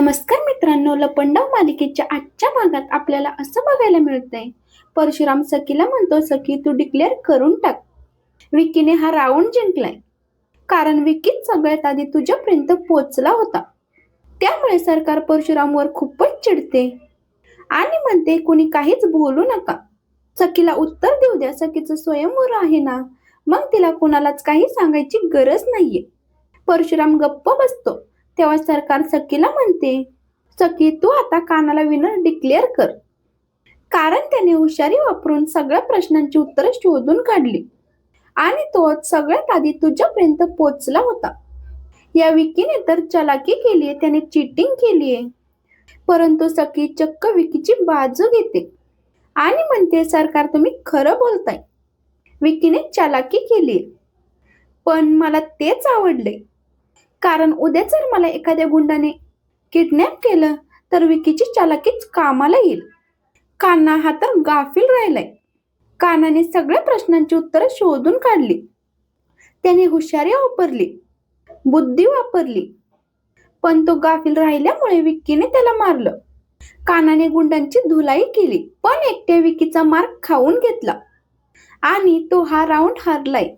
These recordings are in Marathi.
नमस्कार मित्रांनो लपंडाव मालिकेच्या आजच्या भागात आपल्याला असं बघायला मिळतंय. परशुराम सखीला म्हणतो सखी तू डिक्लेअर करून टाक. विकीने हा राऊंड जिंकलाय. कारण विकीच सगळ्यात आधी तुझ्यापर्यंत पोचला होता. त्यामुळे सरकार परशुरामवर खूपच चिडते. आणि म्हणते कुणी काहीच बोलू नका. सखीला उत्तर देऊ द्या सखीचं स्वयंवर आहे ना. मग तिला कुणालाच काही सांगायची गरज नाहीये. परशुराम गप्प बसतो. तेव्हा सरकार सखीला म्हणते सखी तू आता कानाला विनर डिक्लेअर कर. कारण त्याने हुशारी वापरून सगळ्या प्रश्नांची उत्तरं शोधून काढली. आणि तो सगळ्यात आधी तुझ्यापर्यंत पोचला होता. या विकीने तर चलाकी केलीये त्याने चिटिंग केलीये. परंतु सखी चक्क विकीची बाजू घेते आणि म्हणते सरकार तुम्ही खरं बोलताय. विकीने चलाकी केलीये. पण मला तेच आवडले कारण उद्या जर मला एखाद्या गुंडाने किडनॅप केलं तर विकीची चालाकीच कामाला येईल. कान्हा हा तर गाफील राहिलाय. कानाने सगळ्या प्रश्नांची उत्तरं शोधून काढली. त्याने हुशारी वापरली. बुद्धी वापरली. पण तो गाफील राहिल्यामुळे विक्कीने त्याला मारलं. कानाने गुंडांची धुलाई केली पण एकट्या विकीचा मार्क खाऊन घेतला. आणि तो हा राऊंड हारलाय.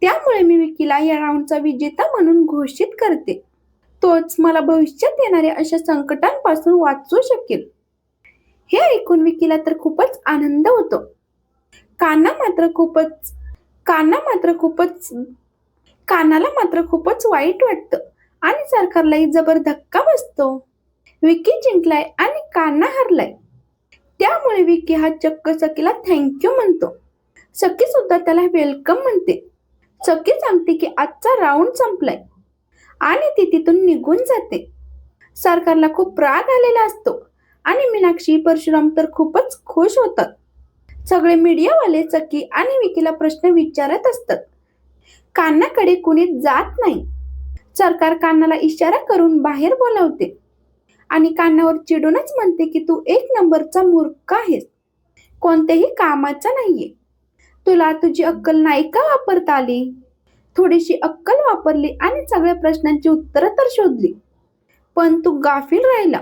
त्यामुळे मी विकीला या राऊंडचा विजेता म्हणून घोषित करते. तोच मला भविष्यात येणाऱ्या अशा संकटांपासून वाचू शकेल. हे ऐकून विकीला तर खूपच आनंद होतो. काना मात्र खूपच काना मात्र खूपच कानाला मात्र खूपच वाईट वाटतं आणि सरकारलाही जबर धक्का बसतो. विकी जिंकलाय आणि काना हरलाय. त्यामुळे विकी हा चक्क सखीला थँक्यू म्हणतो. सखी सुद्धा त्याला वेलकम म्हणते. सखी सांगते की आजचा राऊंड संपलाय. आणि ती तिथून निघून जाते. सरकारला खूप राग आलेला असतो. आणि मीनाक्षी परशुराम तर खूपच खुश होतात. सगळे मीडियावाले चकी आणि विकीला प्रश्न विचारत असतात. कान्नाकडे कुणी जात नाही. सरकार कान्नाला इशारा करून बाहेर बोलावते. आणि कान्नावर चिडूनच म्हणते की तू एक नंबरचा मूर्ख आहेस. कोणत्याही कामाचा नाहीये. तुला तुझी अक्कल नाही का वापरता आली? थोडीशी अक्कल वापरली आणि सगळ्या प्रश्नांची उत्तरं तर शोधली. पण तू गाफील राहिला.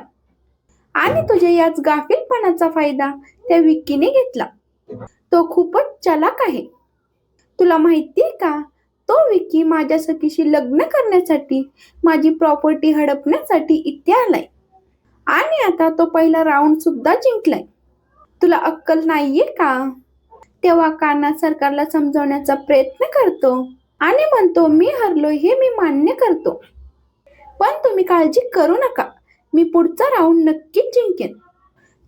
आणि तुझ्या याच गाफीलपणाचा फायदा त्या विकीने घेतला. तो खूपच चलाक आहे. तुला माहितीये का? तो विकी माझ्या सखीशी लग्न करण्यासाठी माझी प्रॉपर्टी हडपण्यासाठी इथे आलाय. आणि आता तो पहिला राऊंड सुद्धा जिंकलाय. तुला अक्कल नाहीये का? तेव्हा कान्हा सरकारला समजवण्याचा प्रयत्न करतो आणि म्हणतो मी हरलो हे मी मान्य करतो. पण तुम्ही काळजी करू नका. मी पुढचा राऊंड नक्कीच जिंकेन.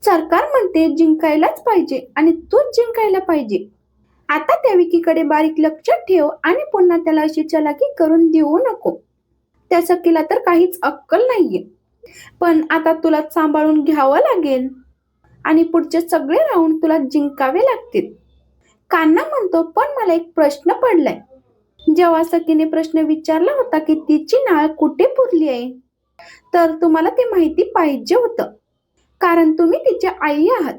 सरकार म्हणते जिंकायलाच पाहिजे आणि तूच जिंकायला पाहिजे. आता त्या विकीकडे बारीक लक्ष ठेव आणि पुन्हा त्याला अशी चलाकी करून देऊ नको. त्या सखीला तर काहीच अक्कल नाहीये. पण आता तुला सांभाळून घ्यावं लागेल आणि पुढचे सगळे राऊंड तुला जिंकावे लागतील. कान्हा म्हणतो पण मला एक प्रश्न पडलाय. जेव्हा सखीने प्रश्न विचारला होता की तिची नाळ कुठे पुरली आहे? तर तुम्हाला ते माहिती पाहिजे होतं. कारण तुम्ही तिची आई आहात.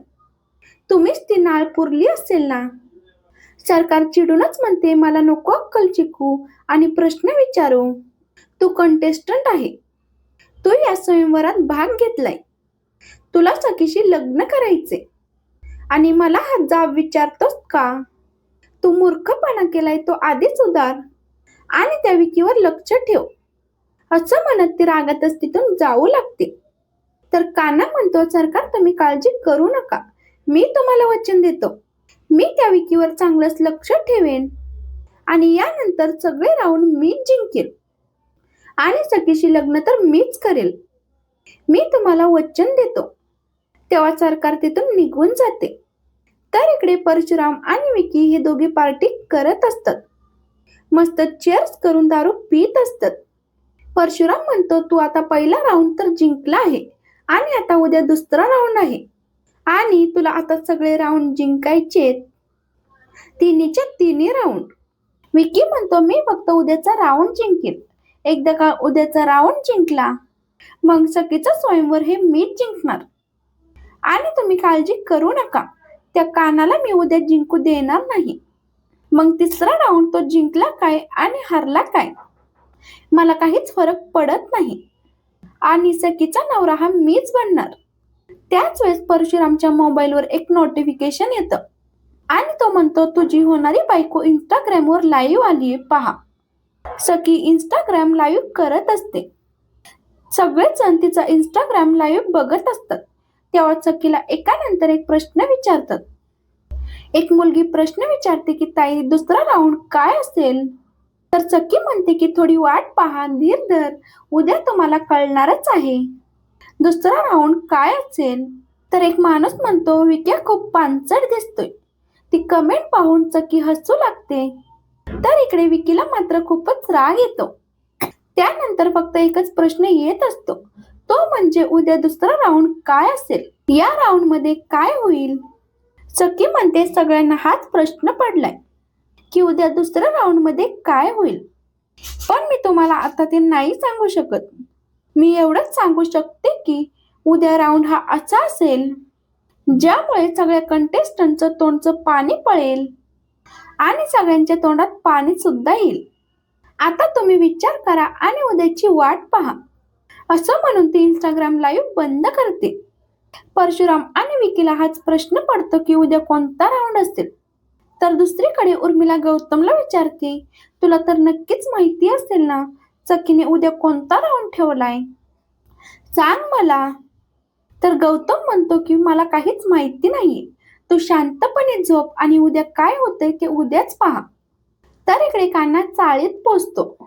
तुम्हीच ती नाळ पुरली असेल ना? सरकार चिडूनच म्हणते मला नको अक्कल चिकू आणि प्रश्न विचारू. तू कंटेस्टंट आहे. तू या स्वयंवरात भाग घेतलाय. तुला सखीशी लग्न करायचे आणि मला हा जाब विचारतोस का? तू मूर्खपणा केलाय तो आधीच उदार. आणि त्या विकीवर लक्ष ठेव. असं म्हणत ती रागातच तिथून जाऊ लागते. तर काना म्हणतो सरकार तुम्ही काळजी करू नका. मी तुम्हाला वचन देतो. मी त्या विकीवर चांगलंच लक्ष ठेवेन. आणि यानंतर सगळे राहून मी जिंकेल. आणि सखीशी लग्न तर मीच करेल. मी तुम्हाला वचन देतो. तेव्हा सरकार तिथून निघून जाते. तर इकडे परशुराम आणि विकी हे दोघे पार्टी करत असतात. मस्त चेअर्स करून दारू पित असतात. परशुराम म्हणतो तू आता पहिला राऊंड तर जिंकला आहे आणि आता उद्या दुसरा राऊंड आहे. आणि तुला आता सगळे राऊंड जिंकायचे तिन्हीच्या तिन्ही राऊंड विकी म्हणतो मी फक्त उद्याचा राऊंड जिंकेन. एकदा का उद्याचा राऊंड जिंकला मग सखीचा स्वयंवर हे मीच जिंकणार. आणि तुम्ही काळजी करू नका. त्या कानाला मी उद्या जिंकू देणार नाही. मग तिसरा राऊंड तो जिंकला काय आणि हरला काय? मला काहीच फरक पडत नाही. आणि सखीचा नवरा हा मीच बनणार. त्याच वेळेस परशुरामच्या मोबाईलवर एक नोटिफिकेशन येतं. आणि तो म्हणतो तुझी होणारी बायको इंस्टाग्रामवर लाईव्ह आली पहा. सखी इंस्टाग्राम लाईव्ह करत असते. सगळेच जण तिचा इंस्टाग्राम लाईव्ह बघत असतात. तेव्हा सखीला एकानंतर एक प्रश्न विचारतात. एक मुलगी प्रश्न विचारते की ताई दुसरा राऊंड काय असेल? तर सखी म्हणते की थोडी वाट पहा धीर धर. उद्या तुम्हाला कळणारच आहे. दुसरा राऊंड काय असेल? तर एक माणूस म्हणतो विक्या खूप पानसट दिसतोय. ती कमेंट पाहून चकी हसू लागते. तर इकडे विकीला मात्र खूपच राग येतो. त्यानंतर फक्त एकच प्रश्न येत असतो. तो म्हणजे उद्या दुसरा राऊंड काय असेल? या राऊंडमध्ये काय होईल? सखी म्हणते सगळ्यांना हाच प्रश्न पडलाय की उद्या दुसऱ्या राऊंडमध्ये काय होईल? पण मी तुम्हाला आता ते नाही सांगू शकत. मी एवढंच सांगू शकते की उद्या राऊंड हा असा असेल ज्यामुळे सगळ्या कंटेस्टंटचं तोंडचं पाणी पळेल आणि सगळ्यांच्या तोंडात पाणी सुद्धा येईल. आता तुम्ही विचार करा आणि उद्याची वाट पहा. असं म्हणून ती इंस्टाग्राम लाईव्ह बंद करते. परशुराम आणि विकीला हाच प्रश्न पडतो की उद्या कोणता राऊंड असेल? तर दुसरीकडे उर्मिला गौतमला विचारते तुला तर नक्कीच माहिती असेल ना चकीने उद्या कोणता राऊंड ठेवलाय? सांग मला. तर गौतम म्हणतो की मला काहीच माहिती नाही तू शांतपणे झोप आणि उद्या काय होतंय ते उद्याच पहा. तर इकडे कान्हा चाळीत पोचतो.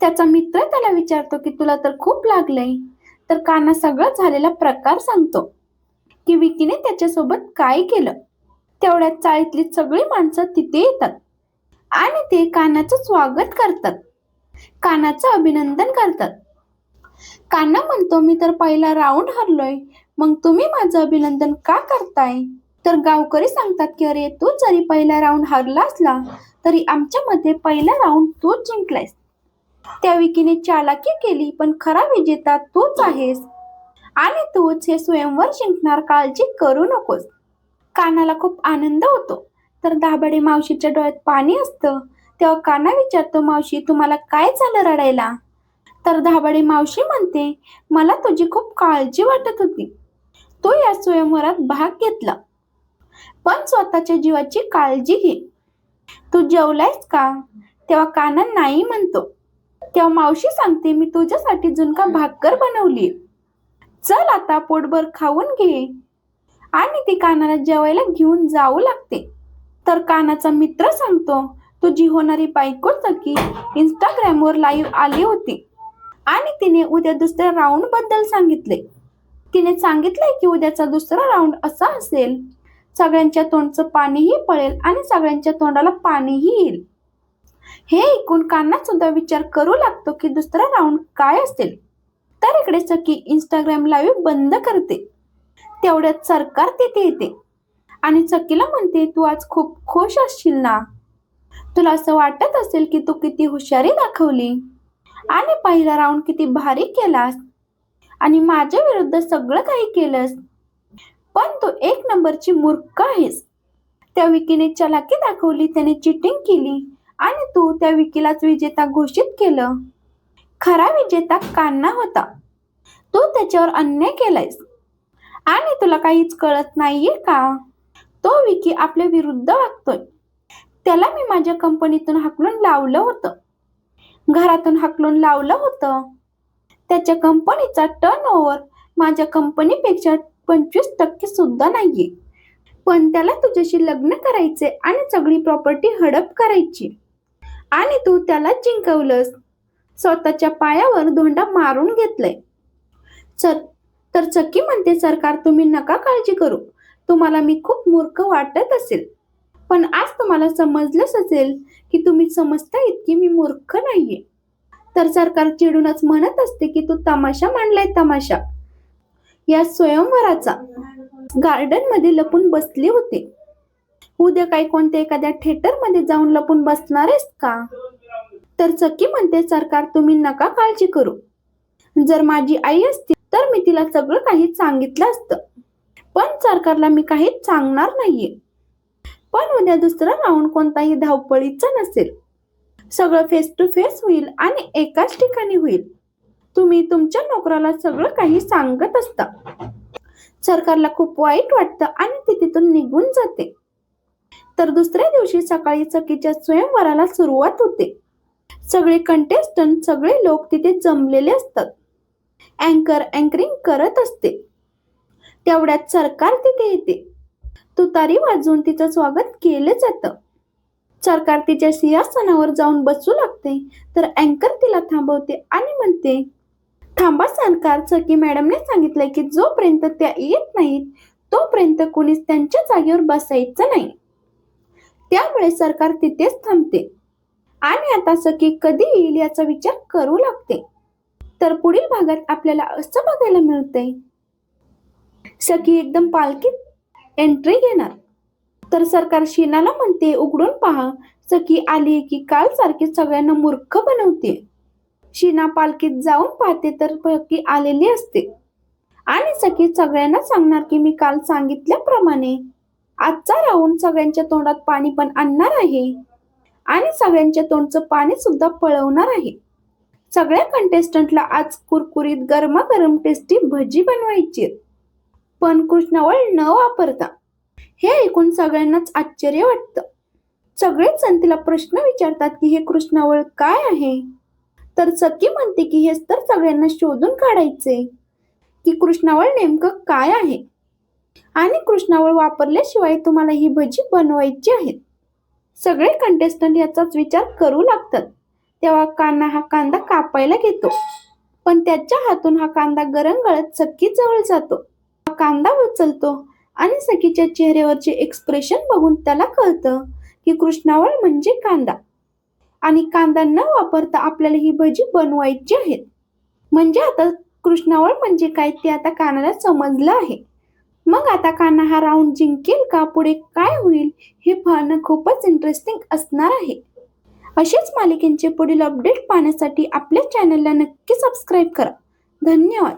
त्याचा मित्र त्याला विचारतो की तुला तर खूप लागलंय. तर काना सगळा झालेला प्रकार सांगतो की विकीने त्याच्यासोबत काय केलं? तेवढ्यात चाळीतली सगळी माणसं तिथे येतात आणि ते कानाचं स्वागत करतात. कानाचं अभिनंदन करतात. कान्हा म्हणतो मी तर पहिला राऊंड हरलोय. मग तुम्ही माझं अभिनंदन का करताय? तर गावकरी सांगतात की अरे तू जरी पहिला राऊंड हरला असला तरी आमच्या मध्ये पहिला राऊंड तू जिंकलायस. त्या विकीने चालाकी केली पण खरा विजेता तूच आहेस. आणि तूच हे स्वयंवर जिंकणार काळजी करू नकोस. कानाला खूप आनंद होतो. तर दाभाडे मावशीच्या डोळ्यात पाणी असतं. तेव्हा काना विचारतो मावशी तुम्हाला काय झालं रडायला? तर धाबाडे मावशी म्हणते मला तुझी खूप काळजी वाटत होती. तू या स्वयंवरात भाग घेतला. पण स्वतःच्या जीवाची काळजी घे. तू जेवलायस का? तेव्हा काना नाही म्हणतो. तेव्हा मावशी सांगते मी तुझ्यासाठी झुणका भाकर बनवली. चल आता पोटभर खाऊन घे. आणि ती कानाला जेवायला घेऊन जाऊ लागते. तर कानाचा मित्र सांगतो तुझी होणारी बायको सखी इंस्टाग्रामवर लाईव्ह आली होती. आणि तिने उद्या दुसऱ्या राऊंडबद्दल सांगितले. तिने सांगितलंय की उद्याचा दुसरा राऊंड असा असेल. सगळ्यांच्या तोंडचं पाणीही पळेल आणि सगळ्यांच्या तोंडाला पाणीही येईल. हे ऐकून कान्हा सुद्धा विचार करू लागतो की दुसरा राऊंड काय असेल? तर इकडे सखी इंस्टाग्राम लाईव्ह बंद करते. तेवढ्यात सरकार तिथे येते. आणि सखीला म्हणते तू आज खूप खुश असशील ना? तुला असं वाटत असेल की तू किती हुशारी दाखवली? आणि पहिला राऊंड किती भारी केलास? आणि माझ्या विरुद्ध सगळं काही केलंस? पण तू एक नंबरची मूर्ख आहेस. त्या विकीने चलाकी दाखवली त्याने चिटिंग केली. आणि तू त्या विकीलाच विजेता घोषित केलं. खरा विजेता कान्हा होता. तू त्याच्यावर अन्याय केलायस. आणि तुला काहीच कळत नाहीये का? तो विकी आपल्या विरुद्ध वागतोय. त्याला मी माझ्या कंपनीतून हाकलून लावलं होतं. घरातून हाकलून लावलं होतं. त्याच्या कंपनीचा टर्न ओव्हर माझ्या कंपनीपेक्षा पंचवीस टक्के सुद्धा नाहीये. पण त्याला तुझ्याशी लग्न करायचे आणि सगळी प्रॉपर्टी हडप करायची. आणि तू त्याला जिंकवलंस. स्वतःच्या पायावर धोंडा मारून घेतलंय. सर तर चक्की म्हणते सरकार तुम्ही नका काळजी करू. तुम्हाला मी खूप मूर्ख वाटत असेल. पण आज तुम्हाला समजलंच असेल की तुम्ही समजता इतकी मी मूर्ख नाहीये. तर सरकार चिडूनच म्हणत असते की तू तमाशा मांडलाय तमाशा. या स्वयंवराचा गार्डनमध्ये लपून बसले होते. उद्या काही कोणत्या एखाद्या थिएटरमध्ये जाऊन लपून बसणार आहेस का? तर चक्की म्हणते सरकार तुम्ही नका काळजी करू. जर माझी आई असती तर मी तिला सगळं काही सांगितलं असतं. पण सरकारला मी काहीच सांगणार नाहीये. पण उद्या दुसरा राऊंड कोणताही धावपळीचा नसेल. सगळं फेस टू फेस होईल आणि एकाच ठिकाणी होईल. तुम्ही तुमच्या नोकराला सगळं काही सांगत असता. सरकारला खूप वाईट वाटतं आणि ती तिथून निघून जाते. तर दुसऱ्या दिवशी सकाळी चकीच्या स्वयंवराला सुरुवात होते. सगळे कंटेस्टंट सगळे लोक तिथे जमलेले असतात. अँकर अँकरिंग करत असते. तेवढ्यात सरकार तिथे येते. तुतारी वाजवून तिचं स्वागत केलं जातं. सरकार तिच्या सिंहासनावर जाऊन बसू लागते तर अँकर तिला थांबवते आणि म्हणते थांबा सरकार सखी मॅडमने सांगितलंय की जोपर्यंत त्या येत नाहीत तोपर्यंत कुणीच त्यांच्या जागेवर बसायचं नाही. त्यामुळे सरकार तिथेच थांबते. आणि आता सखी कधी येईल याचा विचार करू लागते. तर पुढील भागात आपल्याला असं बघायला मिळतंय. सखी एकदम पालखीत एंट्री घेणार. तर सरकार शेणाला म्हणते उघडून पहा. सखी आली की काल सारखी सगळ्यांना मूर्ख बनवते. शीना पालखीत जाऊन पाहते तर सखी आलेली असते. आणि सखी सगळ्यांना सांगणार की मी काल सांगितल्याप्रमाणे आजचा राहून सगळ्यांच्या तोंडात पाणी पण आणणार आहे. आणि सगळ्यांच्या तोंडचं पाणी सुद्धा पळवणार आहे. सगळ्या कंटेस्टंटला आज कुरकुरीत गरमागरम टेस्टी भजी बनवायची पण कृष्णावळ न वापरता. हे ऐकून सगळ्यांनाच आश्चर्य वाटतं. सगळेच जण तिला प्रश्न विचारतात की हे कृष्णावळ काय आहे? तर सखी म्हणते की हेच तर सगळ्यांना शोधून काढायचे की कृष्णावळ नेमकं काय आहे? आणि कृष्णावळ वापरल्याशिवाय तुम्हाला ही भजी बनवायची आहेत. सगळे कंटेस्टंट याचाच विचार करू लागतात. तेव्हा कान्हा हा कांदा कापायला घेतो. पण त्याच्या हातून हा कांदा गरंगळत सखी जवळ जातो. हा कांदा उचलतो आणि सखीच्या चेहऱ्यावरचे एक्सप्रेशन बघून त्याला कळतं की कृष्णावळ म्हणजे कांदा. आणि कांदा न वापरता आपल्याला ही भजी बनवायची आहेत. म्हणजे आता कृष्णावळ म्हणजे काय ते आता कानाला समजलं आहे. मग आता कान्हा हा राऊंड जिंकेल का? पुढे काय होईल? हे पाहणं खूपच इंटरेस्टिंग असणार आहे. असेच मालिकेंचे पुढील अपडेट पाहण्यासाठी आपल्या चॅनलला नक्की सबस्क्राईब करा. धन्यवाद.